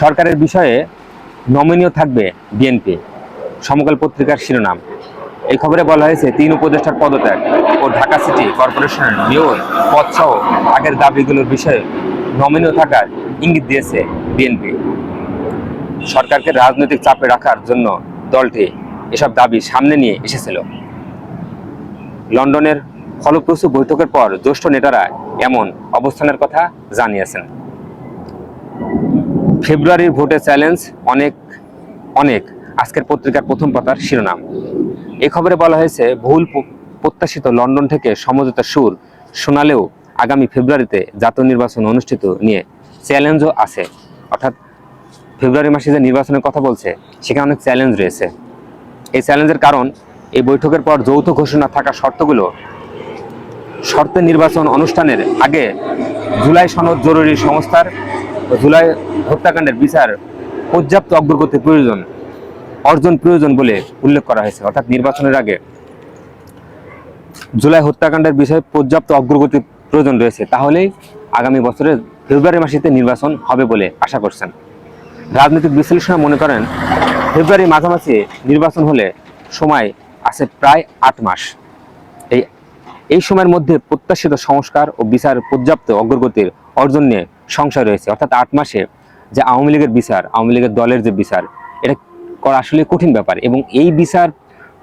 সরকারের বিষয়ে নমনীয় থাকবে বিএনপি সমকাল পত্রিকার শিরোনাম। এই খবরে বলা হয়েছে, তিন উপদেষ্টার পদত্যাগ ও ঢাকা সিটি কর্পোরেশনের মেয়র পদসহ আগের দাবিগুলোর বিষয়ে নমনীয় থাকার ইঙ্গিত দিয়েছে বিএনপি সরকারকে রাজনৈতিক চাপে রাখার জন্য দলটি এসব দাবি সামনে নিয়ে এসেছিল। লন্ডনের ফলপ্রসূ বৈঠকের পর জ্যেষ্ঠ নেতারা এমন অবস্থানের কথা জানিয়েছেন। ফেব্রুয়ারির ভোটে চ্যালেঞ্জ অনেক অনেক। আজকের পত্রিকার প্রথম পাতার শিরোনাম। এ খবরে বলা হয়েছে প- প্রত্যাশিত লন্ডন থেকে সমঝোতার সুর শোনালেও আগামী ফেব্রুয়ারিতে জাতীয় নির্বাচন অনুষ্ঠিত নিয়ে চ্যালেঞ্জও আছে। অর্থাৎ ফেব্রুয়ারি মাসে যে নির্বাচনের কথা বলছে, সেখানে অনেক চ্যালেঞ্জ রয়েছে। এই চ্যালেঞ্জের কারণ, এই বৈঠকের পর যৌথ ঘোষণা থাকা শর্তগুলো শর্তে নির্বাচন অনুষ্ঠানের আগে জুলাই সনদ জরুরি সংস্থার জুলাই হত্যাকাণ্ডের বিচার পর্যাপ্ত অগ্রগতি প্রয়োজন, অর্জন প্রয়োজন বলে উল্লেখ করা হয়েছে, অর্থাৎ নির্বাচনের আগে। জুলাই হত্যাকাণ্ডের বিষয়ে পর্যাপ্ত অগ্রগতি প্রয়োজন রয়েছে, তাহলেই আগামী বছরের ফেব্রুয়ারি মাসেতে নির্বাচন হবে বলে আশা করছেন। রাজনৈতিক বিশ্লেষণে মনে করেন, ফেব্রুয়ারি মাঝামাঝি নির্বাচন হলে সময় আছে প্রায় আট মাস। এই এই সময়ের মধ্যে প্রত্যাশিত সংস্কার ও বিচার পর্যাপ্ত অগ্রগতির অর্জন নিয়ে সংশয় রয়েছে, অর্থাৎ আট মাসে যে আওয়ামী লীগের বিচার, আওয়ামী লীগের দলের যে বিচার, এটা করা আসলে কঠিন ব্যাপার এবং এই বিচার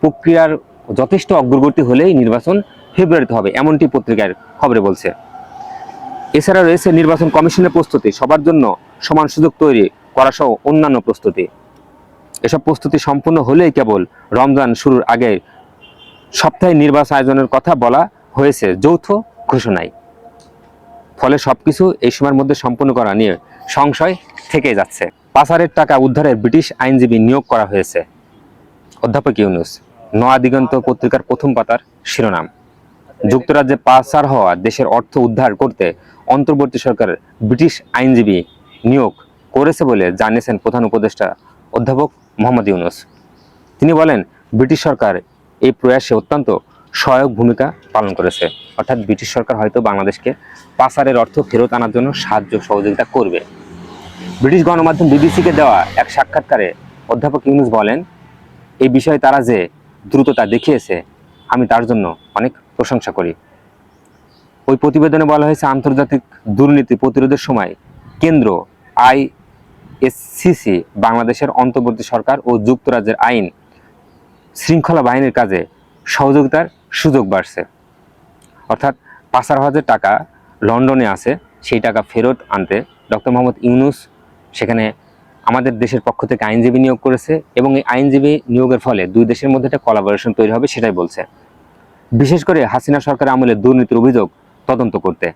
প্রক্রিয়ার যথেষ্ট অগ্রগতি হলেই নির্বাচন ফেব্রুয়ারিতে হবে, এমনটি পত্রিকার খবরে বলছে। এছাড়া রয়েছে নির্বাচন কমিশনের প্রস্তুতি, সবার জন্য সমান সুযোগ তৈরি করা সহ অন্যান্য প্রস্তুতি। এসব প্রস্তুতি সম্পূর্ণ হলেই কেবল রমজান শুরুর আগে সপ্তাহে নির্বাচন আয়োজনের কথা বলা হয়েছে, যৌথ ঘোষণায়। ফলে সবকিছু এই সময়ের মধ্যে সম্পূর্ণ করা নিয়ে সংশয় থেকে যাচ্ছে। পাচারের টাকা উদ্ধারে ব্রিটিশ আইনজীবী নিয়োগ করা হয়েছে। অধ্যাপক ইউনুস, নয়া দিগন্ত পত্রিকার প্রথম পাতার শিরোনাম। যুক্তরাজ্যে পাচার হওয়া দেশের অর্থ উদ্ধার করতে অন্তর্বর্তী সরকার ব্রিটিশ আইনজীবী নিয়োগ করেছে বলে জানিয়েছেন প্রধান উপদেষ্টা অধ্যাপক মোহাম্মদ ইউনুস। তিনি বলেন, ব্রিটিশ সরকার এই প্রয়াসে অত্যন্ত সহায়ক ভূমিকা পালন করেছে। অর্থাৎ ব্রিটিশ সরকার হয়তো বাংলাদেশকে পাচারের অর্থ ফেরত আনার জন্য সাহায্য সহযোগিতা করবে। ব্রিটিশ গণমাধ্যম বিবিসিকে দেওয়া এক সাক্ষাৎকারে অধ্যাপক ইউনুস বলেন, এই বিষয়ে তারা যে দ্রুততা দেখিয়েছে, আমি তার জন্য অনেক প্রশংসা করি। ওই প্রতিবেদনে বলা হয়েছে, আন্তর্জাতিক দুর্নীতি প্রতিরোধের সময় কেন্দ্র আই এসসিসি বাংলাদেশের অন্তর্বর্তী সরকার ও যুক্তরাজ্যের আইন শৃঙ্খলা বাহিনীর কাজে সহযোগিতার সুযোগ বাড়ছে। অর্থাৎ পাচার যে টাকা লন্ডনে আছে, সেই টাকা ফেরত আনতে ডক্টর মোহাম্মদ ইউনুস সেখানে আমাদের দেশের পক্ষ থেকে আইনজীবী নিয়োগ করেছে এবং এই আইনজীবী নিয়োগের ফলে দুই দেশের মধ্যে একটা কলাবোরেশন তৈরি হবে সেটাই বলছে। বিশেষ করে হাসিনা সরকার আমলে দুর্নীতির অভিযোগ তদন্ত করতে।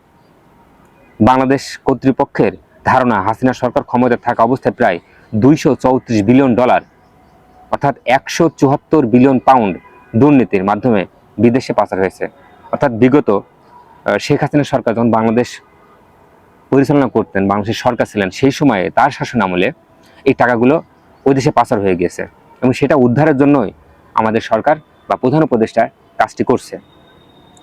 বাংলাদেশ কর্তৃপক্ষের ধারণা, হাসিনা সরকার ক্ষমতায় থাকা অবস্থায় প্রায় দুইশো চৌত্রিশ বিলিয়ন ডলার, অর্থাৎ একশো চুয়াত্তর বিলিয়ন পাউন্ড দুর্নীতির মাধ্যমে বিদেশে পাচার হয়েছে। অর্থাৎ বিগত শেখ হাসিনা সরকার যখন বাংলাদেশ পরিচালনা করতেন, বাংলাদেশের সরকার ছিলেন, সেই সময়ে তার শাসন আমলে এই টাকাগুলো ওই দেশে পাচার হয়ে গিয়েছে এবং সেটা উদ্ধারের জন্যই আমাদের সরকার বা প্রধান উপদেষ্টা কাজটি করছে।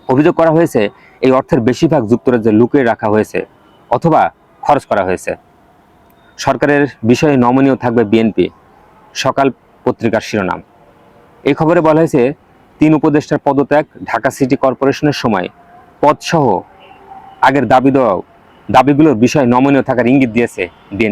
অভিযোগ করা হয়েছে, এই অর্থের বেশিরভাগ যুক্তরাজ্যে লুকিয়ে রাখা হয়েছে অথবা খরচ করা হয়েছে। সরকারের বিষয়ে নমনীয় থাকবে বিএনপি। সকাল পত্রিকার শিরোনাম। এই খবরে বলা হয়েছে তিন উপদেষ্টার পদত্যাগ ঢাকা সিটি কর্পোরেশনের সময়। পদসহ আগের দাবি দেওয়া দাবিগুলোর বিষয় নমনীয় থাকার ইঙ্গিত দিয়েছে বিএনপি